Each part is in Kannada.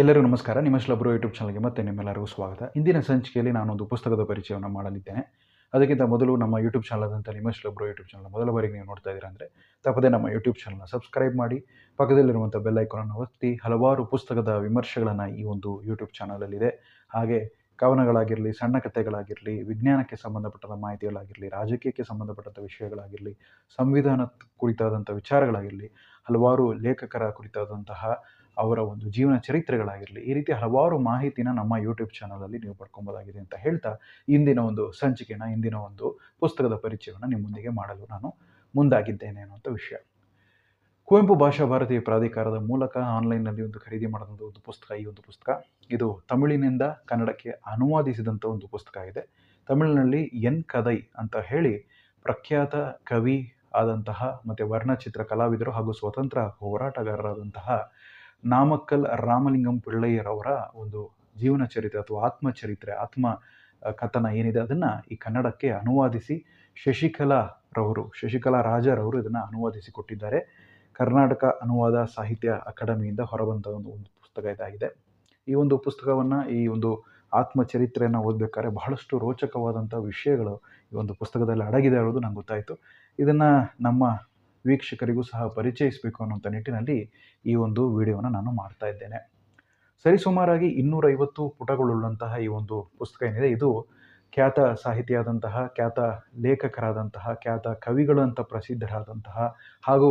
ಎಲ್ಲರಿಗೂ ನಮಸ್ಕಾರ. ನಿಮ್ಮ ಶ್ಲಬ್ರು ಯೂಟ್ಯೂಬ್ ಚಾನಲ್ಗೆ ಮತ್ತೆ ನಿಮ್ಮೆಲ್ಲರಿಗೂ ಸ್ವಾಗತ. ಇಂದಿನ ಸಂಚಿಕೆಯಲ್ಲಿ ನಾನೊಂದು ಪುಸ್ತಕದ ಪರಿಚಯವನ್ನು ಮಾಡಲಿದ್ದೇನೆ. ಅದಕ್ಕಿಂತ ಮೊದಲು ನಮ್ಮ ಯೂಟ್ಯೂಬ್ ಚಾನಲ್ ಆದಂಥ ನಿಮ್ಮ ಶ್ಲಬ್ರು ಯೂಟ್ಯೂಬ್ ಚಾನಲ್ ಮೊದಲ ಬಾರಿಗೆ ನೀವು ನೋಡ್ತಾ ಇದ್ದೀರಾ ಅಂದರೆ ತಪ್ಪದೇ ನಮ್ಮ ಯೂಟ್ಯೂಬ್ ಚಾನಲ್ನ ಸಬ್ಸ್ಕ್ರೈಬ್ ಮಾಡಿ, ಪಕ್ಕದಲ್ಲಿರುವಂಥ ಬೆಲ್ ಐಕಾನನ್ನು ಒತ್ತಿ, ಹಲವಾರು ಪುಸ್ತಕದ ವಿಮರ್ಶೆಗಳನ್ನು ಈ ಒಂದು ಯೂಟ್ಯೂಬ್ ಚಾನಲಲ್ಲಿದೆ. ಹಾಗೆ ಕವನಗಳಾಗಿರಲಿ, ಸಣ್ಣ ಕಥೆಗಳಾಗಿರಲಿ, ವಿಜ್ಞಾನಕ್ಕೆ ಸಂಬಂಧಪಟ್ಟಂಥ ಮಾಹಿತಿಗಳಾಗಿರಲಿ, ರಾಜಕೀಯಕ್ಕೆ ಸಂಬಂಧಪಟ್ಟಂಥ ವಿಷಯಗಳಾಗಿರಲಿ ಸಂವಿಧಾನ ಕುರಿತಾದಂಥ ವಿಚಾರಗಳಾಗಿರಲಿ, ಹಲವಾರು ಲೇಖಕರ ಕುರಿತಾದಂತಹ ಅವರ ಒಂದು ಜೀವನ ಚರಿತ್ರೆಗಳಾಗಿರಲಿ, ಈ ರೀತಿ ಹಲವಾರು ಮಾಹಿತಿನ ನಮ್ಮ ಯೂಟ್ಯೂಬ್ ಚಾನಲಲ್ಲಿ ನೀವು ಪಡ್ಕೊಬೋದಾಗಿದೆ ಅಂತ ಹೇಳ್ತಾ ಇಂದಿನ ಒಂದು ಸಂಚಿಕೆನ, ಇಂದಿನ ಒಂದು ಪುಸ್ತಕದ ಪರಿಚಯವನ್ನು ನಿಮ್ಮೊಂದಿಗೆ ಮಾಡಲು ನಾನು ಮುಂದಾಗಿದ್ದೇನೆ ಅನ್ನುವಂಥ ವಿಷಯ. ಕುವೆಂಪು ಭಾಷಾ ಭಾರತೀಯ ಪ್ರಾಧಿಕಾರದ ಮೂಲಕ ಆನ್ಲೈನ್ನಲ್ಲಿ ಒಂದು ಖರೀದಿ ಮಾಡಿದಂಥ ಒಂದು ಪುಸ್ತಕ, ಈ ಒಂದು ಪುಸ್ತಕ, ಇದು ತಮಿಳಿನಿಂದ ಕನ್ನಡಕ್ಕೆ ಅನುವಾದಿಸಿದಂಥ ಒಂದು ಪುಸ್ತಕ ಇದೆ ತಮಿಳಿನಲ್ಲಿ ಎನ್ ಕದೈ ಅಂತ ಹೇಳಿ ಪ್ರಖ್ಯಾತ ಕವಿ ಆದಂತಹ ಮತ್ತು ವರ್ಣಚಿತ್ರ ಕಲಾವಿದರು ಹಾಗೂ ಸ್ವತಂತ್ರ ಹೋರಾಟಗಾರರಾದಂತಹ ನಾಮಕ್ಕಲ್ ರಾಮಲಿಂಗಂ ಪಿಳ್ಳಯ್ಯರವರ ಒಂದು ಜೀವನ ಚರಿತ್ರೆ ಅಥವಾ ಆತ್ಮಚರಿತ್ರೆ, ಆತ್ಮ ಕಥನ ಏನಿದೆ ಅದನ್ನು ಈ ಕನ್ನಡಕ್ಕೆ ಅನುವಾದಿಸಿ ಶಶಿಕಲಾ ರವರು, ಶಶಿಕಲಾ ರಾಜರವರು ಇದನ್ನು ಅನುವಾದಿಸಿ ಕೊಟ್ಟಿದ್ದಾರೆ. ಕರ್ನಾಟಕ ಅನುವಾದ ಸಾಹಿತ್ಯ ಅಕಾಡೆಮಿಯಿಂದ ಹೊರಬಂತ ಒಂದು ಒಂದು ಪುಸ್ತಕ ಇದಾಗಿದೆ. ಈ ಒಂದು ಪುಸ್ತಕವನ್ನು, ಈ ಒಂದು ಆತ್ಮಚರಿತ್ರೆಯನ್ನು ಓದಬೇಕಾದ್ರೆ ಬಹಳಷ್ಟು ರೋಚಕವಾದಂಥ ವಿಷಯಗಳು ಈ ಒಂದು ಪುಸ್ತಕದಲ್ಲಿ ಅಡಗಿದೆ ಅನ್ನೋದು ನಂಗೆ ಗೊತ್ತಾಯಿತು. ಇದನ್ನು ನಮ್ಮ ವೀಕ್ಷಕರಿಗೂ ಸಹ ಪರಿಚಯಿಸಬೇಕು ಅನ್ನುವಂಥ ನಿಟ್ಟಿನಲ್ಲಿ ಈ ಒಂದು ವಿಡಿಯೋನ ನಾನು ಮಾಡ್ತಾ ಇದ್ದೇನೆ. ಸರಿಸುಮಾರಾಗಿ ಇನ್ನೂರೈವತ್ತು ಪುಟಗಳುಳ್ಳಂತಹ ಈ ಒಂದು ಪುಸ್ತಕ ಏನಿದೆ, ಇದು ಖ್ಯಾತ ಸಾಹಿತಿಯಾದಂತಹ, ಖ್ಯಾತ ಲೇಖಕರಾದಂತಹ, ಖ್ಯಾತ ಕವಿಗಳಂತ ಪ್ರಸಿದ್ಧರಾದಂತಹ ಹಾಗೂ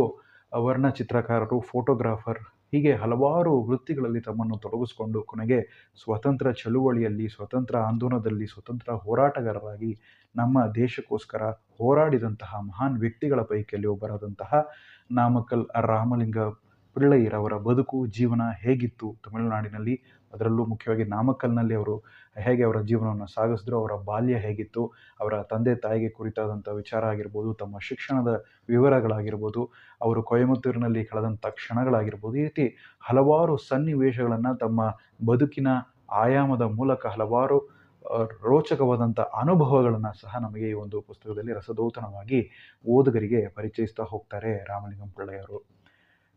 ವರ್ಣಚಿತ್ರಕಾರರು, ಫೋಟೋಗ್ರಾಫರ್, ಹೀಗೆ ಹಲವಾರು ವೃತ್ತಿಗಳಲ್ಲಿ ತಮ್ಮನ್ನು ತೊಡಗಿಸಿಕೊಂಡು ಕೊನೆಗೆ ಸ್ವತಂತ್ರ ಚಳುವಳಿಯಲ್ಲಿ, ಸ್ವತಂತ್ರ ಆಂದೋಲನದಲ್ಲಿ, ಸ್ವತಂತ್ರ ಹೋರಾಟಗಾರರಾಗಿ ನಮ್ಮ ದೇಶಕ್ಕೋಸ್ಕರ ಹೋರಾಡಿದಂತಹ ಮಹಾನ್ ವ್ಯಕ್ತಿಗಳ ಪೈಕಿಯಲ್ಲಿ ಒಬ್ಬರಾದಂತಹ ನಾಮಕಲ್ ರಾಮಲಿಂಗ ಪಿಳ್ಳಯ್ಯರವರ ಬದುಕು, ಜೀವನ ಹೇಗಿತ್ತು ತಮಿಳುನಾಡಿನಲ್ಲಿ? ಅದರಲ್ಲೂ ಮುಖ್ಯವಾಗಿ ನಾಮಕ್ಕಲ್ನಲ್ಲಿ ಅವರು ಹೇಗೆ ಅವರ ಜೀವನವನ್ನು ಸಾಗಿಸಿದ್ರು, ಅವರ ಬಾಲ್ಯ ಹೇಗಿತ್ತು, ಅವರ ತಂದೆ ತಾಯಿಗೆ ಕುರಿತಾದಂಥ ವಿಚಾರ ಆಗಿರ್ಬೋದು, ತಮ್ಮ ಶಿಕ್ಷಣದ ವಿವರಗಳಾಗಿರ್ಬೋದು, ಅವರು ಕೊಯಮತ್ತೂರಿನಲ್ಲಿ ಕಳೆದಂಥ ಕ್ಷಣಗಳಾಗಿರ್ಬೋದು, ಈ ರೀತಿ ಹಲವಾರು ಸನ್ನಿವೇಶಗಳನ್ನು ತಮ್ಮ ಬದುಕಿನ ಆಯಾಮದ ಮೂಲಕ ಹಲವಾರು ರೋಚಕವಾದಂಥ ಅನುಭವಗಳನ್ನು ಸಹ ನಮಗೆ ಈ ಒಂದು ಪುಸ್ತಕದಲ್ಲಿ ರಸದೌತಣವಾಗಿ ಓದುಗರಿಗೆ ಪರಿಚಯಿಸ್ತಾ ಹೋಗ್ತಾರೆ ರಾಮಲಿಂಗಂ ಪಿಳ್ಳೆಯವರು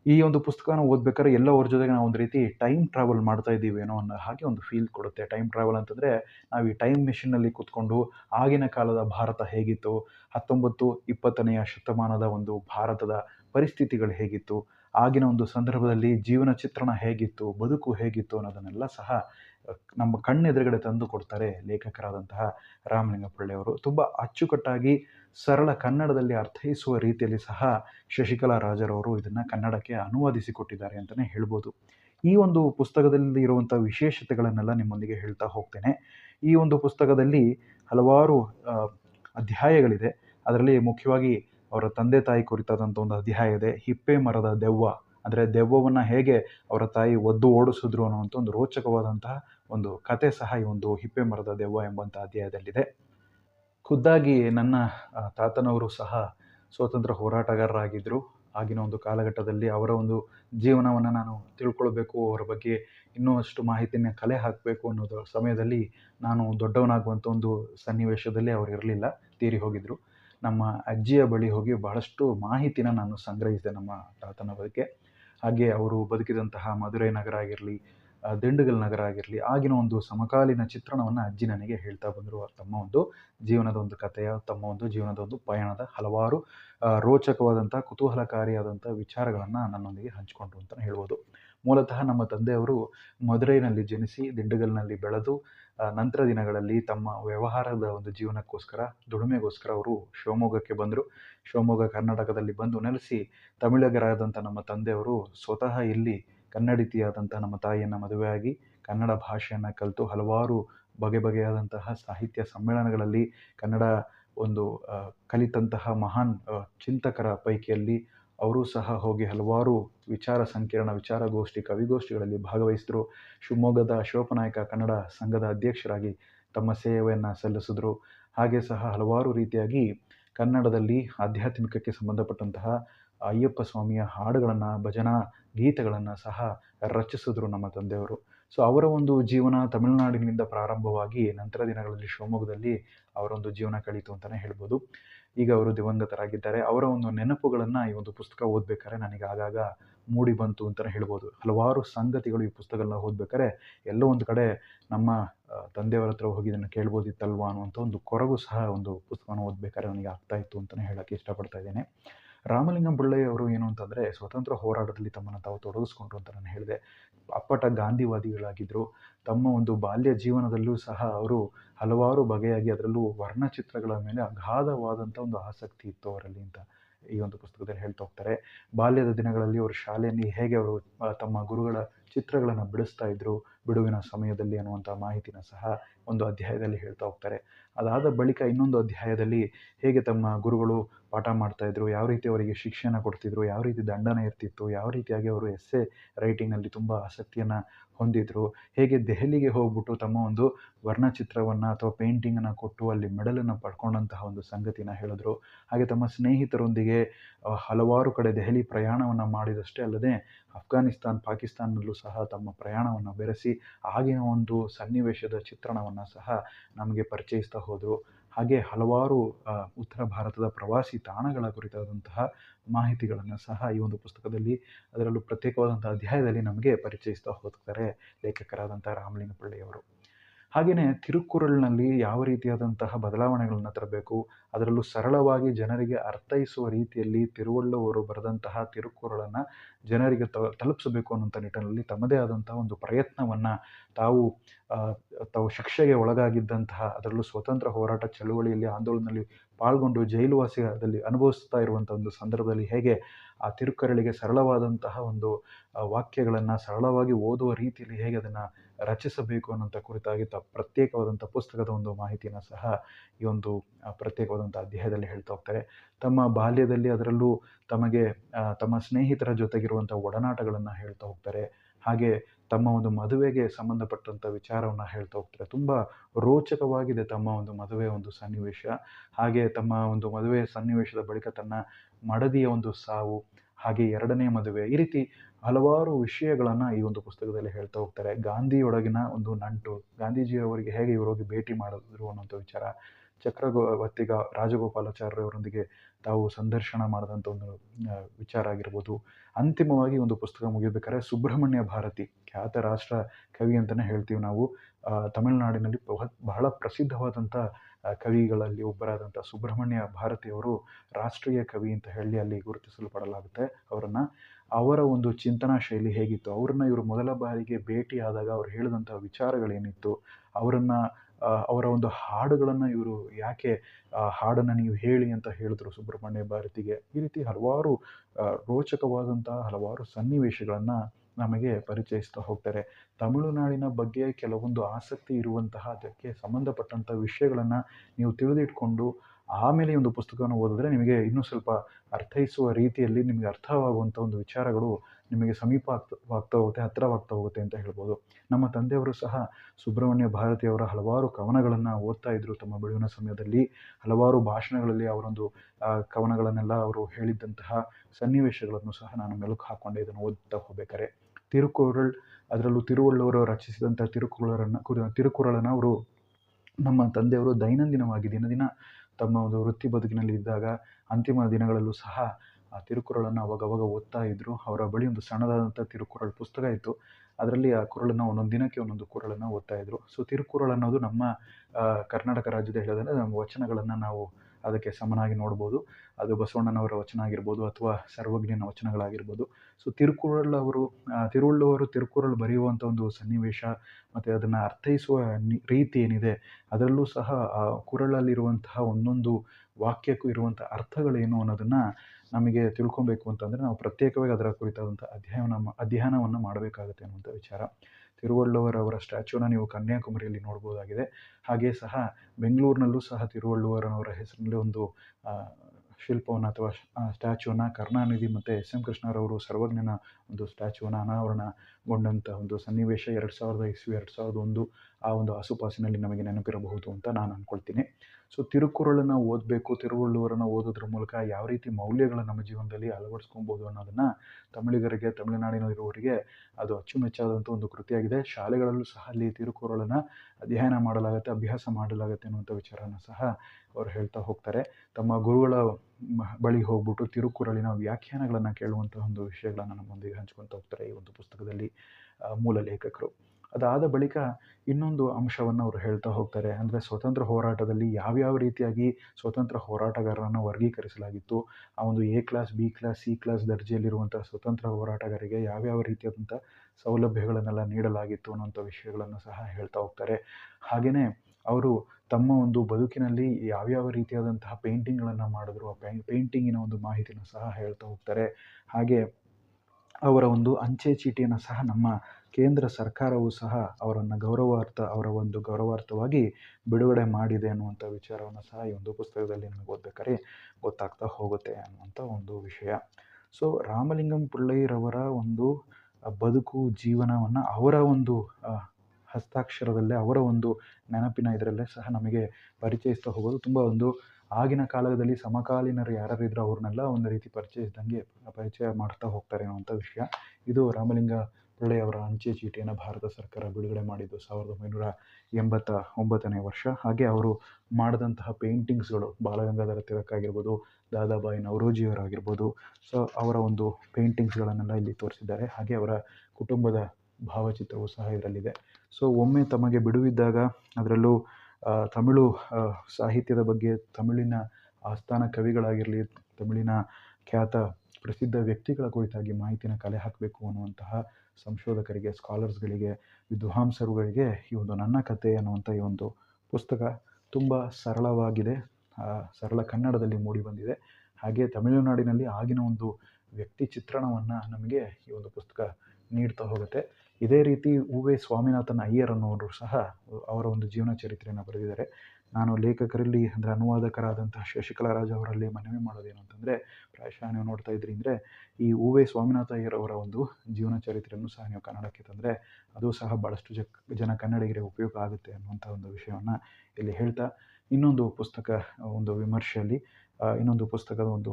ಈ ಒಂದು ಪುಸ್ತಕನ ಓದ್ಬೇಕಾದ್ರೆ ಎಲ್ಲ ಅವ್ರ ಜೊತೆಗೆ ನಾವು ಒಂದು ರೀತಿ ಟೈಮ್ ಟ್ರಾವೆಲ್ ಮಾಡ್ತಾ ಇದ್ದೀವಿ ಏನೋ ಅನ್ನೋ ಹಾಗೆ ಒಂದು ಫೀಲ್ ಕೊಡುತ್ತೆ. ಟೈಮ್ ಟ್ರಾವೆಲ್ ಅಂತಂದರೆ ನಾವು ಈ ಟೈಮ್ ಮಿಷಿನಲ್ಲಿ ಕೂತ್ಕೊಂಡು ಆಗಿನ ಕಾಲದ ಭಾರತ ಹೇಗಿತ್ತು, ಹತ್ತೊಂಬತ್ತು, ಇಪ್ಪತ್ತನೆಯ ಶತಮಾನದ ಒಂದು ಭಾರತದ ಪರಿಸ್ಥಿತಿಗಳು ಹೇಗಿತ್ತು, ಆಗಿನ ಒಂದು ಸಂದರ್ಭದಲ್ಲಿ ಜೀವನ ಚಿತ್ರಣ ಹೇಗಿತ್ತು, ಬದುಕು ಹೇಗಿತ್ತು ಅನ್ನೋದನ್ನೆಲ್ಲ ಸಹ ನಮ್ಮ ಕಣ್ಣೆದುರುಗಡೆ ತಂದು ಕೊಡ್ತಾರೆ ಲೇಖಕರಾದಂತಹ ಅವರು ತುಂಬ ಅಚ್ಚುಕಟ್ಟಾಗಿ ಸರಳ ಕನ್ನಡದಲ್ಲಿ ಅರ್ಥೈಸುವ ರೀತಿಯಲ್ಲಿ ಸಹ ಶಶಿಕಲಾ ರಾಜರವರು ಇದನ್ನು ಕನ್ನಡಕ್ಕೆ ಅನುವಾದಿಸಿಕೊಟ್ಟಿದ್ದಾರೆ ಅಂತಲೇ ಹೇಳ್ಬೋದು. ಈ ಒಂದು ಪುಸ್ತಕದಲ್ಲಿ ಇರುವಂಥ ವಿಶೇಷತೆಗಳನ್ನೆಲ್ಲ ನಿಮ್ಮೊಂದಿಗೆ ಹೇಳ್ತಾ ಹೋಗ್ತೇನೆ. ಈ ಒಂದು ಪುಸ್ತಕದಲ್ಲಿ ಹಲವಾರು ಅಧ್ಯಾಯಗಳಿದೆ. ಅದರಲ್ಲಿ ಮುಖ್ಯವಾಗಿ ಅವರ ತಂದೆ ತಾಯಿ ಕುರಿತಾದಂಥ ಒಂದು ಅಧ್ಯಾಯ ಇದೆ. ಹಿಪ್ಪೆ ಮರದ ದೆವ್ವ. ಅಂದರೆ ದೆವ್ವವನ್ನು ಹೇಗೆ ಅವರ ತಾಯಿ ಒದ್ದು ಓಡಿಸಿದ್ರು ಅನ್ನುವಂಥ ಒಂದು ರೋಚಕವಾದಂತಹ ಒಂದು ಕತೆ ಸಹ ಈ ಒಂದು ಹಿಪ್ಪೆ ಮರದ ದೆವ್ವ ಎಂಬಂಥ ಅಧ್ಯಾಯದಲ್ಲಿದೆ. ಖುದ್ದಾಗಿ ನನ್ನ ತಾತನವರು ಸಹ ಸ್ವಾತಂತ್ರ್ಯ ಹೋರಾಟಗಾರರಾಗಿದ್ದರು ಆಗಿನ ಒಂದು ಕಾಲಘಟ್ಟದಲ್ಲಿ ಅವರ ಒಂದು ಜೀವನವನ್ನು ನಾನು ತಿಳ್ಕೊಳ್ಬೇಕು, ಅವರ ಬಗ್ಗೆ ಇನ್ನೂ ಅಷ್ಟು ಮಾಹಿತಿನ ಕಲೆ ಹಾಕಬೇಕು ಅನ್ನೋದು ಸಮಯದಲ್ಲಿ ನಾನು ದೊಡ್ಡವನಾಗುವಂಥ ಒಂದು ಸನ್ನಿವೇಶದಲ್ಲಿ ಅವರು ಇರಲಿಲ್ಲ, ತೀರಿ ಹೋಗಿದ್ದರು ನಮ್ಮ ಅಜ್ಜಿಯ ಬಳಿ ಹೋಗಿ ಬಹಳಷ್ಟು ಮಾಹಿತಿನ ನಾನು ಸಂಗ್ರಹಿಸಿದೆ ನಮ್ಮ ತಾತನ ಬಗ್ಗೆ ಹಾಗೆ ಅವರು ಬದುಕಿದಂತಹ ಮಧುರೈ ನಗರ ಆಗಿರಲಿ ದಿಂಡುಗಲ್ ನಗರ ಆಗಿರಲಿ, ಆಗಿನ ಒಂದು ಸಮಕಾಲೀನ ಚಿತ್ರಣವನ್ನು ಅಜ್ಜಿ ನನಗೆ ಹೇಳ್ತಾ ಬಂದರು. ತಮ್ಮ ಒಂದು ಜೀವನದ ಒಂದು ಕಥೆಯ, ತಮ್ಮ ಒಂದು ಜೀವನದ ಒಂದು ಪಯಣದ ಹಲವಾರು ರೋಚಕವಾದಂಥ ಕುತೂಹಲಕಾರಿಯಾದಂಥ ವಿಚಾರಗಳನ್ನು ನನ್ನೊಂದಿಗೆ ಹಂಚಿಕೊಂಡ್ರು ಅಂತಲೇ ಹೇಳ್ಬೋದು. ಮೂಲತಃ ನಮ್ಮ ತಂದೆಯವರು ಮದುರೈನಲ್ಲಿ ಜನಿಸಿ, ದಿಂಡುಗಲ್ನಲ್ಲಿ ಬೆಳೆದು ನಂತರ ದಿನಗಳಲ್ಲಿ ತಮ್ಮ ವ್ಯವಹಾರದ ಒಂದು ಜೀವನಕ್ಕೋಸ್ಕರ, ದುಡಿಮೆಗೋಸ್ಕರ ಅವರು ಶಿವಮೊಗ್ಗಕ್ಕೆ ಬಂದರು. ಶಿವಮೊಗ್ಗ, ಕರ್ನಾಟಕದಲ್ಲಿ ಬಂದು ನೆಲೆಸಿ ತಮಿಳಗರಾದಂಥ ನಮ್ಮ ತಂದೆಯವರು ಸ್ವತಃ ಇಲ್ಲಿ ಕನ್ನಡಿತಿಯಾದಂಥ ನಮ್ಮ ತಾಯಿಯನ್ನು ಮದುವೆಯಾಗಿ ಕನ್ನಡ ಭಾಷೆಯನ್ನು ಕಲಿತು ಹಲವಾರು ಬಗೆ ಬಗೆಯಾದಂತಹ ಸಾಹಿತ್ಯ ಸಮ್ಮೇಳನಗಳಲ್ಲಿ ಕನ್ನಡ ಒಂದು ಕಲಿತಂತಹ ಮಹಾನ್ ಚಿಂತಕರ ಪೈಕಿಯಲ್ಲಿ ಅವರು ಸಹ ಹೋಗಿ ಹಲವಾರು ವಿಚಾರ ಸಂಕಿರಣ ವಿಚಾರಗೋಷ್ಠಿ ಕವಿಗೋಷ್ಠಿಗಳಲ್ಲಿ ಭಾಗವಹಿಸಿದ್ರು. ಶಿವಮೊಗ್ಗದ ಶಿವಪನಾಯಕ ಕನ್ನಡ ಸಂಘದ ಅಧ್ಯಕ್ಷರಾಗಿ ತಮ್ಮ ಸೇವೆಯನ್ನು ಸಲ್ಲಿಸಿದ್ರು. ಹಾಗೆ ಸಹ ಹಲವಾರು ರೀತಿಯಾಗಿ ಕನ್ನಡದಲ್ಲಿ ಆಧ್ಯಾತ್ಮಿಕಕ್ಕೆ ಸಂಬಂಧಪಟ್ಟಂತಹ ಅಯ್ಯಪ್ಪ ಸ್ವಾಮಿಯ ಹಾಡುಗಳನ್ನು ಭಜನಾ ಗೀತೆಗಳನ್ನು ಸಹ ರಚಿಸಿದ್ರು ನಮ್ಮ ತಂದೆಯವರು. ಸೊ ಅವರ ಒಂದು ಜೀವನ ತಮಿಳುನಾಡಿನಿಂದ ಪ್ರಾರಂಭವಾಗಿ ನಂತರ ದಿನಗಳಲ್ಲಿ ಶಿವಮೊಗ್ಗದಲ್ಲಿ ಅವರೊಂದು ಜೀವನ ಕಳೀತು ಅಂತಲೇ ಹೇಳ್ಬೋದು. ಈಗ ಅವರು ದಿವಂಗತರಾಗಿದ್ದಾರೆ. ಅವರ ಒಂದು ನೆನಪುಗಳನ್ನು ಈ ಒಂದು ಪುಸ್ತಕ ಓದಬೇಕಾದ್ರೆ ನನಗೆ ಆಗಾಗ ಮೂಡಿ ಬಂತು ಅಂತಲೇ ಹೇಳ್ಬೋದು. ಹಲವಾರು ಸಂಗತಿಗಳು ಈ ಪುಸ್ತಕಗಳನ್ನ ಓದ್ಬೇಕಾದ್ರೆ ಎಲ್ಲೋ ಒಂದು ಕಡೆ ನಮ್ಮ ತಂದೆಯವರ ಹತ್ರ ಹೋಗಿ ಇದನ್ನು ಕೇಳ್ಬೋದಿತ್ತಲ್ವಾ ಅನ್ನುವಂಥ ಒಂದು ಕೊರಗು ಸಹ ಒಂದು ಪುಸ್ತಕವನ್ನು ಓದಬೇಕಾದ್ರೆ ನನಗೆ ಆಗ್ತಾ ಇತ್ತು ಅಂತಲೇ ಹೇಳೋಕ್ಕೆ ಇಷ್ಟಪಡ್ತಾ ಇದ್ದೇನೆ. ರಾಮಲಿಂಗಂ ಅವರು ಏನು ಅಂತಂದರೆ ಸ್ವತಂತ್ರ ಹೋರಾಟದಲ್ಲಿ ತಮ್ಮನ್ನು ತಾವು ತೊಡಗಿಸ್ಕೊಂಡ್ರು ಅಂತ ನಾನು ಹೇಳಿದೆ. ಅಪ್ಪಟ ಗಾಂಧಿವಾದಿಗಳಾಗಿದ್ದರು ತಮ್ಮ ಒಂದು ಬಾಲ್ಯ ಜೀವನದಲ್ಲೂ ಸಹ ಅವರು ಹಲವಾರು ಬಗೆಯಾಗಿ ಅದರಲ್ಲೂ ವರ್ಣಚಿತ್ರಗಳ ಮೇಲೆ ಅಗಾಧವಾದಂಥ ಒಂದು ಆಸಕ್ತಿ ಇತ್ತು ಅವರಲ್ಲಿ ಅಂತ ಈ ಒಂದು ಪುಸ್ತಕದಲ್ಲಿ ಹೇಳ್ತಾ ಹೋಗ್ತಾರೆ. ಬಾಲ್ಯದ ದಿನಗಳಲ್ಲಿ ಅವರು ಶಾಲೆಯಲ್ಲಿ ಹೇಗೆ ಅವರು ತಮ್ಮ ಗುರುಗಳ ಚಿತ್ರಗಳನ್ನು ಬಿಡಿಸ್ತಾ ಇದ್ರು ಬಿಡುವಿನ ಸಮಯದಲ್ಲಿ ಅನ್ನುವಂಥ ಮಾಹಿತಿನ ಸಹ ಒಂದು ಅಧ್ಯಾಯದಲ್ಲಿ ಹೇಳ್ತಾ ಹೋಗ್ತಾರೆ. ಅದಾದ ಬಳಿಕ ಇನ್ನೊಂದು ಅಧ್ಯಾಯದಲ್ಲಿ ಹೇಗೆ ತಮ್ಮ ಗುರುಗಳು ಪಾಠ ಮಾಡ್ತಾ ಇದ್ರು, ಯಾವ ರೀತಿ ಅವರಿಗೆ ಶಿಕ್ಷಣ ಕೊಡ್ತಿದ್ರು, ಯಾವ ರೀತಿ ದಂಡನೆ ಇರ್ತಿತ್ತು, ಯಾವ ರೀತಿಯಾಗಿ ಅವರು ಎಸ್ಸೆ ರೈಟಿಂಗಲ್ಲಿ ತುಂಬ ಆಸಕ್ತಿಯನ್ನು ಹೊಂದಿದ್ರು. ಹೇಗೆ ದೆಹಲಿಗೆ ಹೋಗ್ಬಿಟ್ಟು ತಮ್ಮ ಒಂದು ವರ್ಣಚಿತ್ರವನ್ನು ಅಥವಾ ಪೇಂಟಿಂಗನ್ನು ಕೊಟ್ಟು ಅಲ್ಲಿ ಮೆಡಲನ್ನು ಪಡ್ಕೊಂಡಂತಹ ಒಂದು ಸಂಗತಿನ ಹೇಳಿದ್ರು. ಹಾಗೆ ತಮ್ಮ ಸ್ನೇಹಿತರೊಂದಿಗೆ ಹಲವಾರು ಕಡೆ ದೆಹಲಿ ಪ್ರಯಾಣವನ್ನು ಮಾಡಿದಷ್ಟೇ ಅಲ್ಲದೆ ಅಫ್ಘಾನಿಸ್ತಾನ್ ಪಾಕಿಸ್ತಾನದಲ್ಲೂ ಸಹ ತಮ್ಮ ಪ್ರಯಾಣವನ್ನು ಬೆರೆಸಿ, ಆಗಿನ ಒಂದು ಸನ್ನಿವೇಶದ ಚಿತ್ರಣವನ್ನು ಸಹ ನಮಗೆ ಪರಿಚಯಿಸ್ತಾ ಹೋದರು. ಹಾಗೆ ಹಲವಾರು ಉತ್ತರ ಭಾರತದ ಪ್ರವಾಸಿ ತಾಣಗಳ ಕುರಿತಾದಂತಹ ಮಾಹಿತಿಗಳನ್ನು ಸಹ ಈ ಒಂದು ಪುಸ್ತಕದಲ್ಲಿ ಅದರಲ್ಲೂ ಪ್ರತ್ಯೇಕವಾದಂಥ ಅಧ್ಯಾಯದಲ್ಲಿ ನಮಗೆ ಪರಿಚಯಿಸ್ತಾ ಹೋಗ್ತಾರೆ ಲೇಖಕರಾದಂಥ ರಾಮಲಿಂಗ ಪಿಳ್ಳೆಯವರು ಹಾಗೆಯೇ ತಿರುಕ್ಕುರಳ್ನಲ್ಲಿ ಯಾವ ರೀತಿಯಾದಂತಹ ಬದಲಾವಣೆಗಳನ್ನು ತರಬೇಕು, ಅದರಲ್ಲೂ ಸರಳವಾಗಿ ಜನರಿಗೆ ಅರ್ಥೈಸುವ ರೀತಿಯಲ್ಲಿ ತಿರುವಳ್ಳುವರು ಬರೆದಂತಹ ತಿರುಕ್ಕುರಳನ್ನು ಜನರಿಗೆ ತಲುಪಿಸಬೇಕು ಅನ್ನೋಂಥ ನಿಟ್ಟಿನಲ್ಲಿ ತಮ್ಮದೇ ಆದಂತಹ ಒಂದು ಪ್ರಯತ್ನವನ್ನು ತಾವು ತಾವು ಶಿಕ್ಷೆಗೆ ಒಳಗಾಗಿದ್ದಂತಹ, ಅದರಲ್ಲೂ ಸ್ವತಂತ್ರ ಹೋರಾಟ ಚಳುವಳಿಯಲ್ಲಿ ಆಂದೋಲನದಲ್ಲಿ ಪಾಲ್ಗೊಂಡು ಜೈಲುವಾಸದಲ್ಲಿ ಅನುಭವಿಸ್ತಾ ಇರುವಂಥ ಒಂದು ಸಂದರ್ಭದಲ್ಲಿ ಹೇಗೆ ಆ ತಿರುಕ್ಕರಳಿಗೆ ಸರಳವಾದಂತಹ ಒಂದು ವಾಕ್ಯಗಳನ್ನು ಸರಳವಾಗಿ ಓದುವ ರೀತಿಯಲ್ಲಿ ಹೇಗೆ ಅದನ್ನು ರಚಿಸಬೇಕು ಅನ್ನೋಂಥ ಕುರಿತಾಗಿ ತ, ಪ್ರತ್ಯೇಕವಾದಂಥ ಪುಸ್ತಕದ ಒಂದು ಮಾಹಿತಿನ ಸಹ ಈ ಒಂದು ಪ್ರತ್ಯೇಕವಾದಂಥ ಅಧ್ಯಾಯದಲ್ಲಿ ಹೇಳ್ತಾ ಹೋಗ್ತಾರೆ. ತಮ್ಮ ಬಾಲ್ಯದಲ್ಲಿ ಅದರಲ್ಲೂ ತಮಗೆ ತಮ್ಮ ಸ್ನೇಹಿತರ ಜೊತೆಗಿರುವಂಥ ಒಡನಾಟಗಳನ್ನು ಹೇಳ್ತಾ ಹೋಗ್ತಾರೆ. ಹಾಗೆ ತಮ್ಮ ಒಂದು ಮದುವೆಗೆ ಸಂಬಂಧಪಟ್ಟಂಥ ವಿಚಾರವನ್ನು ಹೇಳ್ತಾ ಹೋಗ್ತಾರೆ. ತುಂಬ ರೋಚಕವಾಗಿದೆ ತಮ್ಮ ಒಂದು ಮದುವೆ ಒಂದು ಸನ್ನಿವೇಶ. ಹಾಗೆ ತಮ್ಮ ಒಂದು ಮದುವೆ ಸನ್ನಿವೇಶದ ಬಳಿಕ ತನ್ನ ಮಡದಿಯ ಒಂದು ಸಾವು ಹಾಗೆ ಎರಡನೇ ಮದುವೆ. ಈ ರೀತಿ ಹಲವಾರು ವಿಷಯಗಳನ್ನು ಈ ಒಂದು ಪುಸ್ತಕದಲ್ಲಿ ಹೇಳ್ತಾ ಹೋಗ್ತಾರೆ. ಗಾಂಧಿಯೊಳಗಿನ ಒಂದು ನಂಟು, ಗಾಂಧೀಜಿಯವರಿಗೆ ಹೇಗೆ ಇವರೋಗಿ ಭೇಟಿ ಮಾಡಿದ್ರು ಅನ್ನೋಂಥ ವಿಚಾರ, ಚಕ್ರವರ್ತಿಗ ರಾಜಗೋಪಾಲಾಚಾರ್ಯವರೊಂದಿಗೆ ತಾವು ಸಂದರ್ಶನ ಮಾಡಿದಂಥ ಒಂದು ವಿಚಾರ ಆಗಿರ್ಬೋದು. ಅಂತಿಮವಾಗಿ ಒಂದು ಪುಸ್ತಕ ಮುಗಿಬೇಕಾದ್ರೆ ಸುಬ್ರಹ್ಮಣ್ಯ ಭಾರತಿ, ಖ್ಯಾತ ರಾಷ್ಟ್ರ ಕವಿ ಅಂತಲೇ ಹೇಳ್ತೀವಿ ನಾವು. ತಮಿಳುನಾಡಿನಲ್ಲಿ ಬಹ ಬಹಳ ಪ್ರಸಿದ್ಧವಾದಂಥ ಕವಿಗಳಲ್ಲಿ ಒಬ್ಬರಾದಂಥ ಸುಬ್ರಹ್ಮಣ್ಯ ಭಾರತಿಯವರು ರಾಷ್ಟ್ರೀಯ ಕವಿ ಅಂತ ಹೇಳಿ ಅಲ್ಲಿ ಗುರುತಿಸಲ್ಪಡಲಾಗುತ್ತೆ ಅವರನ್ನು. ಅವರ ಒಂದು ಚಿಂತನಾ ಶೈಲಿ ಹೇಗಿತ್ತು? ಅವ್ರನ್ನ ಇವರು ಮೊದಲ ಬಾರಿಗೆ ಭೇಟಿಯಾದಾಗ ಅವ್ರು ಹೇಳಿದಂಥ ವಿಚಾರಗಳೇನಿತ್ತು? ಅವರನ್ನು ಅವರ ಒಂದು ಹಾಡುಗಳನ್ನು ಇವರು ಯಾಕೆ ಹಾಡನ್ನು ನೀವು ಹೇಳಿ ಅಂತ ಹೇಳಿದ್ರು ಸುಬ್ರಹ್ಮಣ್ಯ ಭಾರತಿಗೆ? ಈ ರೀತಿ ಹಲವಾರು ರೋಚಕವಾದಂತಹ ಹಲವಾರು ಸನ್ನಿವೇಶಗಳನ್ನು ನಮಗೆ ಪರಿಚಯಿಸ್ತಾ ಹೋಗ್ತಾರೆ. ತಮಿಳುನಾಡಿನ ಬಗ್ಗೆ ಕೆಲವೊಂದು ಆಸಕ್ತಿ ಇರುವಂತಹ ಅದಕ್ಕೆ ಸಂಬಂಧಪಟ್ಟಂಥ ವಿಷಯಗಳನ್ನು ನೀವು ತಿಳಿದಿಟ್ಕೊಂಡು ಆಮೇಲೆ ಒಂದು ಪುಸ್ತಕವನ್ನು ಓದಿದ್ರೆ ನಿಮಗೆ ಇನ್ನೂ ಸ್ವಲ್ಪ ಅರ್ಥೈಸುವ ರೀತಿಯಲ್ಲಿ ನಿಮಗೆ ಅರ್ಥವಾಗುವಂಥ ಒಂದು ವಿಚಾರಗಳು ನಿಮಗೆ ಸಮೀಪ ಆಗ್ತಾ ಹೋಗುತ್ತೆ, ಹತ್ತಿರವಾಗ್ತಾ ಹೋಗುತ್ತೆ ಅಂತ ಹೇಳ್ಬೋದು. ನಮ್ಮ ತಂದೆಯವರು ಸಹ ಸುಬ್ರಹ್ಮಣ್ಯ ಭಾರತಿಯವರ ಹಲವಾರು ಕವನಗಳನ್ನು ಓದ್ತಾ ಇದ್ದರು ತಮ್ಮ ಬಿಡುವಿನ ಸಮಯದಲ್ಲಿ. ಹಲವಾರು ಭಾಷಣಗಳಲ್ಲಿ ಅವರೊಂದು ಕವನಗಳನ್ನೆಲ್ಲ ಅವರು ಹೇಳಿದ್ದಂತಹ ಸನ್ನಿವೇಶಗಳನ್ನು ಸಹ ನಾನು ಮೆಲುಕು ಹಾಕ್ಕೊಂಡೆ ಇದನ್ನು ಓದ್ತಾ ಹೋಗ್ಬೇಕಾರೆ ತಿರುಕುರಳ್, ಅದರಲ್ಲೂ ತಿರುವಳ್ಳುವರು ರಚಿಸಿದಂಥ ತಿರುಕುರಳನ್ನು ಕುರ ತಿರುಕುರಳನ್ನು ಅವರು ನಮ್ಮ ತಂದೆಯವರು ದೈನಂದಿನವಾಗಿ ದಿನ ದಿನ ತಮ್ಮ ಒಂದು ವೃತ್ತಿ ಬದುಕಿನಲ್ಲಿ ಇದ್ದಾಗ ಅಂತಿಮ ದಿನಗಳಲ್ಲೂ ಸಹ ಆ ತಿರುಕುರಳನ್ನು ಅವಾಗವಾಗ ಓದ್ತಾ ಇದ್ದರು ಅವರ ಬಳಿ ಒಂದು ಸಣ್ಣದಾದಂಥ ತಿರುಕುರಳ್ ಪುಸ್ತಕ ಇತ್ತು. ಅದರಲ್ಲಿ ಆ ಕುರಳನ್ನು ಒಂದೊಂದು ದಿನಕ್ಕೆ ಒಂದೊಂದು ಕುರಳನ್ನು ಓದ್ತಾ ಇದ್ದರು ಸೊ ತಿರುಕುರಳ್ ಅನ್ನೋದು ನಮ್ಮ ಕರ್ನಾಟಕ ರಾಜ್ಯದ ಹೇಳೋದಂದ್ರೆ ನಮ್ಮ ವಚನಗಳನ್ನು ನಾವು ಅದಕ್ಕೆ ಸಮನಾಗಿ ನೋಡ್ಬೋದು. ಅದು ಬಸವಣ್ಣನವರ ವಚನ ಆಗಿರ್ಬೋದು ಅಥವಾ ಸರ್ವಜ್ಞನ ವಚನಗಳಾಗಿರ್ಬೋದು. ಸೊ ತಿರುಕುರಳ್ ಅವರು ತಿರುವಳ್ಳುವರು ತಿರುಕುರಳ್ ಬರೆಯುವಂಥ ಒಂದು ಸನ್ನಿವೇಶ ಮತ್ತು ಅದನ್ನು ಅರ್ಥೈಸುವ ರೀತಿ ಏನಿದೆ, ಅದರಲ್ಲೂ ಸಹ, ಆ, ಕುರಳಲ್ಲಿರುವಂತಹ ಒಂದೊಂದು ವಾಕ್ಯಕ್ಕೂ ಇರುವಂಥ ಅರ್ಥಗಳೇನು ಅನ್ನೋದನ್ನು ನಮಗೆ ತಿಳ್ಕೊಬೇಕು ಅಂತಂದರೆ ನಾವು ಪ್ರತ್ಯೇಕವಾಗಿ ಅದರ ಕುರಿತಾದಂಥ ಅಧ್ಯಯನ ಅಧ್ಯಯನವನ್ನು ಮಾಡಬೇಕಾಗುತ್ತೆ ಅನ್ನುವಂಥ ವಿಚಾರ. ತಿರುವಳ್ಳುವರವರ ಸ್ಟ್ಯಾಚ್ಯೂನ ನೀವು ಕನ್ಯಾಕುಮಾರಿಯಲ್ಲಿ ನೋಡ್ಬೋದಾಗಿದೆ. ಹಾಗೆ ಸಹ ಬೆಂಗಳೂರಿನಲ್ಲೂ ಸಹ ತಿರುವಳ್ಳುವರನವರ ಹೆಸರಿನಲ್ಲಿ ಒಂದು ಶಿಲ್ಪವನ್ನು ಅಥವಾ ಸ್ಟ್ಯಾಚ್ಯೂನ ಕರುಣಾನಿಧಿ ಮತ್ತು ಎಸ್ ಎಂ ಕೃಷ್ಣರವರು ಸರ್ವಜ್ಞನ ಒಂದು ಸ್ಟ್ಯಾಚ್ಯೂನ ಅನಾವರಣಗೊಂಡಂಥ ಒಂದು ಸನ್ನಿವೇಶ ಎರಡು ಸಾವಿರದ ಇಸ್ವಿ, ಎರಡು ಸಾವಿರದ ಒಂದು ಆ ಒಂದು ಆಸುಪಾಸಿನಲ್ಲಿ ನಮಗೆ ನೆನಪಿರಬಹುದು ಅಂತ ನಾನು ಅಂದ್ಕೊಳ್ತೀನಿ ಸೊ ತಿರುಕುರಳನ್ನು ಓದಬೇಕು ತಿರುವಳ್ಳುವರನ್ನು ಓದೋದ್ರ ಮೂಲಕ ಯಾವ ರೀತಿ ಮೌಲ್ಯಗಳು ನಮ್ಮ ಜೀವನದಲ್ಲಿ ಅಳವಡಿಸ್ಕೊಬೋದು ಅನ್ನೋದನ್ನು ತಮಿಳಿಗರಿಗೆ, ತಮಿಳುನಾಡಿನಲ್ಲಿರುವವರಿಗೆ ಅದು ಅಚ್ಚುಮೆಚ್ಚಾದಂಥ ಒಂದು ಕೃತಿಯಾಗಿದೆ. ಶಾಲೆಗಳಲ್ಲೂ ಸಹ ಅಲ್ಲಿ ತಿರುಕುರುಳನ್ನು ಅಧ್ಯಯನ ಮಾಡಲಾಗುತ್ತೆ, ಅಭ್ಯಾಸ ಮಾಡಲಾಗುತ್ತೆ ಅನ್ನುವಂಥ ವಿಚಾರನ ಸಹ ಅವರು ಹೇಳ್ತಾ ಹೋಗ್ತಾರೆ. ತಮ್ಮ ಗುರುಗಳ ಬಳಿ ಹೋಗ್ಬಿಟ್ಟು ತಿರುಕುರಳಿನ ವ್ಯಾಖ್ಯಾನಗಳನ್ನು ಕೇಳುವಂಥ ಒಂದು ವಿಷಯಗಳನ್ನು ನಮ್ಮೊಂದಿಗೆ ಹಂಚ್ಕೊಂತ ಹೋಗ್ತಾರೆ ಈ ಒಂದು ಪುಸ್ತಕದಲ್ಲಿ ಮೂಲ ಲೇಖಕರು. ಅದಾದ ಬಳಿಕ ಇನ್ನೊಂದು ಅಂಶವನ್ನು ಅವರು ಹೇಳ್ತಾ ಹೋಗ್ತಾರೆ. ಅಂದರೆ ಸ್ವತಂತ್ರ ಹೋರಾಟದಲ್ಲಿ ಯಾವ್ಯಾವ ರೀತಿಯಾಗಿ ಸ್ವತಂತ್ರ ಹೋರಾಟಗಾರರನ್ನು ವರ್ಗೀಕರಿಸಲಾಗಿತ್ತು, ಆ ಒಂದು A class, B class, C class ದರ್ಜೆಯಲ್ಲಿರುವಂಥ ಸ್ವತಂತ್ರ ಹೋರಾಟಗಾರರಿಗೆ ಯಾವ್ಯಾವ ರೀತಿಯಾದಂಥ ಸೌಲಭ್ಯಗಳನ್ನೆಲ್ಲ ನೀಡಲಾಗಿತ್ತು ಅನ್ನೋಂಥ ವಿಷಯಗಳನ್ನು ಸಹ ಹೇಳ್ತಾ ಹೋಗ್ತಾರೆ. ಹಾಗೆಯೇ ಅವರು ತಮ್ಮ ಒಂದು ಬದುಕಿನಲ್ಲಿ ಯಾವ್ಯಾವ ರೀತಿಯಾದಂತಹ ಪೇಂಟಿಂಗ್ಗಳನ್ನು ಮಾಡಿದ್ರು, ಆ ಪೇಂಟಿಂಗಿನ ಒಂದು ಮಾಹಿತಿನ ಸಹ ಹೇಳ್ತಾ ಹೋಗ್ತಾರೆ. ಹಾಗೆ ಅವರ ಒಂದು ಅಂಚೆ ಚೀಟಿಯನ್ನು ಸಹ ನಮ್ಮ ಕೇಂದ್ರ ಸರ್ಕಾರವು ಸಹ ಅವರನ್ನು ಗೌರವಾರ್ಥ, ಅವರ ಒಂದು ಗೌರವಾರ್ಥವಾಗಿ ಬಿಡುಗಡೆ ಮಾಡಿದೆ ಅನ್ನುವಂಥ ವಿಚಾರವನ್ನು ಸಹ ಈ ಒಂದು ಪುಸ್ತಕದಲ್ಲಿ ನಮಗೆ ಓದ್ಬೇಕಾದ್ರೆ ಗೊತ್ತಾಗ್ತಾ ಹೋಗುತ್ತೆ ಅನ್ನುವಂಥ ಒಂದು ವಿಷಯ. ಸೊ ರಾಮಲಿಂಗಂ ಪಿಳ್ಳೈರವರ ಒಂದು ಬದುಕು, ಜೀವನವನ್ನು ಅವರ ಒಂದು ಹಸ್ತಾಕ್ಷರದಲ್ಲೇ ಅವರ ಒಂದು ನೆನಪಿನ ಇದರಲ್ಲೇ ಸಹ ನಮಗೆ ಪರಿಚಯಿಸ್ತಾ ಹೋಗೋದು. ತುಂಬ ಒಂದು ಆಗಿನ ಕಾಲದಲ್ಲಿ ಸಮಕಾಲೀನರು ಯಾರ್ಯಾರಿದ್ರು ಅವ್ರನ್ನೆಲ್ಲ ಒಂದು ರೀತಿ ಪರಿಚಯಿಸಿದಂಗೆ ಪರಿಚಯ ಮಾಡ್ತಾ ಹೋಗ್ತಾರೆ ಅನ್ನುವಂಥ ವಿಷಯ. ಇದು ರಾಮಲಿಂಗ ಪಿಳ್ಳೆ ಅವರ ಅಂಚೆ ಚೀಟಿಯನ್ನು ಭಾರತ ಸರ್ಕಾರ ಬಿಡುಗಡೆ ಮಾಡಿದ್ದು ಸಾವಿರದ ಒಂಬೈನೂರ ಎಂಬತ್ತ ಒಂಬತ್ತನೇ ವರ್ಷ. ಹಾಗೆ ಅವರು ಮಾಡಿದಂತಹ ಪೇಂಟಿಂಗ್ಸ್ಗಳು ಬಾಲಗಂಗಾಧರ ತಿಲಕ್ ಆಗಿರ್ಬೋದು, ದಾದಾಬಾಯಿ ನವರೋಜಿಯವರಾಗಿರ್ಬೋದು, ಸೊ ಅವರ ಒಂದು ಪೇಂಟಿಂಗ್ಸ್ಗಳನ್ನೆಲ್ಲ ಇಲ್ಲಿ ತೋರಿಸಿದ್ದಾರೆ. ಹಾಗೆ ಅವರ ಕುಟುಂಬದ ಭಾವಚಿತ್ರವೂ ಸಹ ಇದರಲ್ಲಿದೆ. ಸೊ ಒಮ್ಮೆ ತಮಗೆ ಬಿಡುವಿದ್ದಾಗ ಅದರಲ್ಲೂ ತಮಿಳು ಸಾಹಿತ್ಯದ ಬಗ್ಗೆ ತಮಿಳಿನ ಆಸ್ಥಾನ ಕವಿಗಳಾಗಿರಲಿ, ತಮಿಳಿನ ಖ್ಯಾತ ಪ್ರಸಿದ್ಧ ವ್ಯಕ್ತಿಗಳ ಕುರಿತಾಗಿ ಮಾಹಿತಿನ ಕಲೆ ಹಾಕಬೇಕು ಅನ್ನುವಂತಹ ಸಂಶೋಧಕರಿಗೆ ಸ್ಕಾಲರ್ಸ್ಗಳಿಗೆ ವಿದ್ವಾಂಸರುಗಳಿಗೆ ಈ ಒಂದು ನನ್ನ ಕತೆ ಅನ್ನುವಂಥ ಈ ಒಂದು ಪುಸ್ತಕ ತುಂಬ ಸರಳವಾಗಿದೆ. ಸರಳ ಕನ್ನಡದಲ್ಲಿ ಮೂಡಿಬಂದಿದೆ ಹಾಗೆ ತಮಿಳುನಾಡಿನಲ್ಲಿ ಆಗಿನ ಒಂದು ವ್ಯಕ್ತಿ ಚಿತ್ರಣವನ್ನು ನಮಗೆ ಈ ಒಂದು ಪುಸ್ತಕ ನೀಡ್ತಾ ಹೋಗುತ್ತೆ. ಇದೇ ರೀತಿ ಉವೆ ಸ್ವಾಮಿನಾಥನ್ ಅಯ್ಯರ್ ಅನ್ನೋರು ಸಹ ಅವರ ಒಂದು ಜೀವನ ಚರಿತ್ರೆಯನ್ನು ಬರೆದಿದ್ದಾರೆ. ನಾನು ಲೇಖಕರಲ್ಲಿ ಅಂದರೆ ಅನುವಾದಕರಾದಂತಹ ಶಶಿಕಲಾ ರಾಜ್ ಅವರಲ್ಲಿ ಮನವಿ ಮಾಡೋದೇನು ಅಂತಂದರೆ, ಪ್ರಾಯಶಃ ನೀವು ನೋಡ್ತಾ ಇದ್ರಿ ಅಂದರೆ, ಈ ಉವೆ ಸ್ವಾಮಿನಾಥ ಅಯ್ಯರ್ ಅವರ ಒಂದು ಜೀವನ ಚರಿತ್ರೆಯನ್ನು ಸಹ ನೀವು ಕನ್ನಡಕ್ಕೆ ತಂದರೆ ಅದು ಸಹ ಭಾಳಷ್ಟು ಜನ ಕನ್ನಡಿಗರಿಗೆ ಉಪಯೋಗ ಆಗುತ್ತೆ ಅನ್ನುವಂಥ ಒಂದು ವಿಷಯವನ್ನು ಇಲ್ಲಿ ಹೇಳ್ತಾ, ಇನ್ನೊಂದು ಪುಸ್ತಕ ಒಂದು ವಿಮರ್ಶೆಯಲ್ಲಿ ಇನ್ನೊಂದು ಪುಸ್ತಕದ ಒಂದು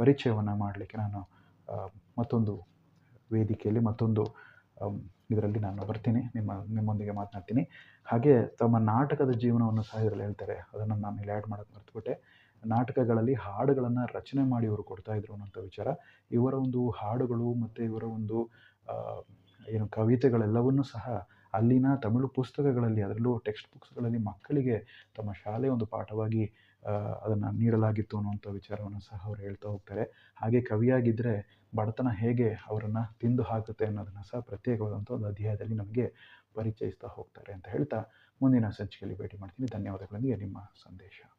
ಪರಿಚಯವನ್ನು ಮಾಡಲಿಕ್ಕೆ ನಾನು ಮತ್ತೊಂದು ವೇದಿಕೆಯಲ್ಲಿ ಮತ್ತೊಂದು ಇದರಲ್ಲಿ ನಾನು ಬರ್ತೀನಿ, ನಿಮ್ಮ, ನಿಮ್ಮೊಂದಿಗೆ ಮಾತನಾಡ್ತೀನಿ. ಹಾಗೆ ತಮ್ಮ ನಾಟಕದ ಜೀವನವನ್ನು ಸಹ ಇದರಲ್ಲಿ ಹೇಳ್ತಾರೆ. ಅದನ್ನು ನಾನು ಇಲ್ಲಿ ಆ್ಯಡ್ ಮಾಡೋಕ್ಕೆ ಮರ್ತುಬಿಟ್ಟೆ. ನಾಟಕಗಳಲ್ಲಿ ಹಾಡುಗಳನ್ನು ರಚನೆ ಮಾಡಿ ಇವರು ಕೊಡ್ತಾ ಇದ್ರು ಅನ್ನೋಂಥ ವಿಚಾರ. ಇವರ ಒಂದು ಹಾಡುಗಳು ಮತ್ತು ಇವರ ಒಂದು ಏನು ಕವಿತೆಗಳೆಲ್ಲವನ್ನೂ ಸಹ ಅಲ್ಲಿನ ತಮಿಳು ಪುಸ್ತಕಗಳಲ್ಲಿ, ಅದರಲ್ಲೂ ಟೆಕ್ಸ್ಟ್ ಬುಕ್ಸ್ಗಳಲ್ಲಿ ಮಕ್ಕಳಿಗೆ ತಮ್ಮ ಶಾಲೆಯ ಒಂದು ಪಾಠವಾಗಿ ಅದನ್ನು ನೀಡಲಾಗಿತ್ತು ಅನ್ನುವಂಥ ವಿಚಾರವನ್ನು ಸಹ ಅವರು ಹೇಳ್ತಾ ಹೋಗ್ತಾರೆ. ಹಾಗೆ ಕವಿಯಾಗಿದ್ದರೆ ಬಡತನ ಹೇಗೆ ಅವರನ್ನು ತಿಂದು ಹಾಕುತ್ತೆ ಅನ್ನೋದನ್ನು ಸಹ ಪ್ರತ್ಯೇಕವಾದಂಥ ಒಂದು ಅಧ್ಯಾಯದಲ್ಲಿ ನಮಗೆ ಪರಿಚಯಿಸ್ತಾ ಹೋಗ್ತಾರೆ ಅಂತ ಹೇಳ್ತಾ ಮುಂದಿನ ಸಂಚಿಕೆಯಲ್ಲಿ ಭೇಟಿ ಮಾಡ್ತೀನಿ. ಧನ್ಯವಾದಗಳೊಂದಿಗೆ ನಿಮ್ಮ ಸಂದೇಶ.